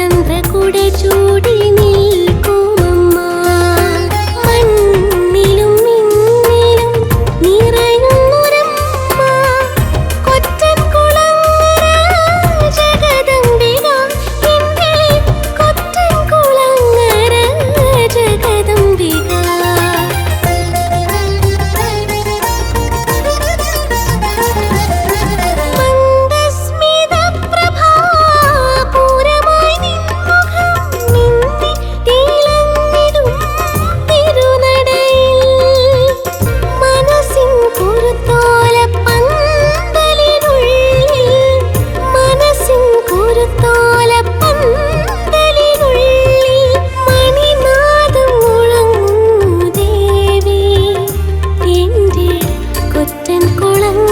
ചന്ദ്രകുട ചൂടി നിൽക്കുമമ്മ കൊറ്റൻ കുളങ്ങര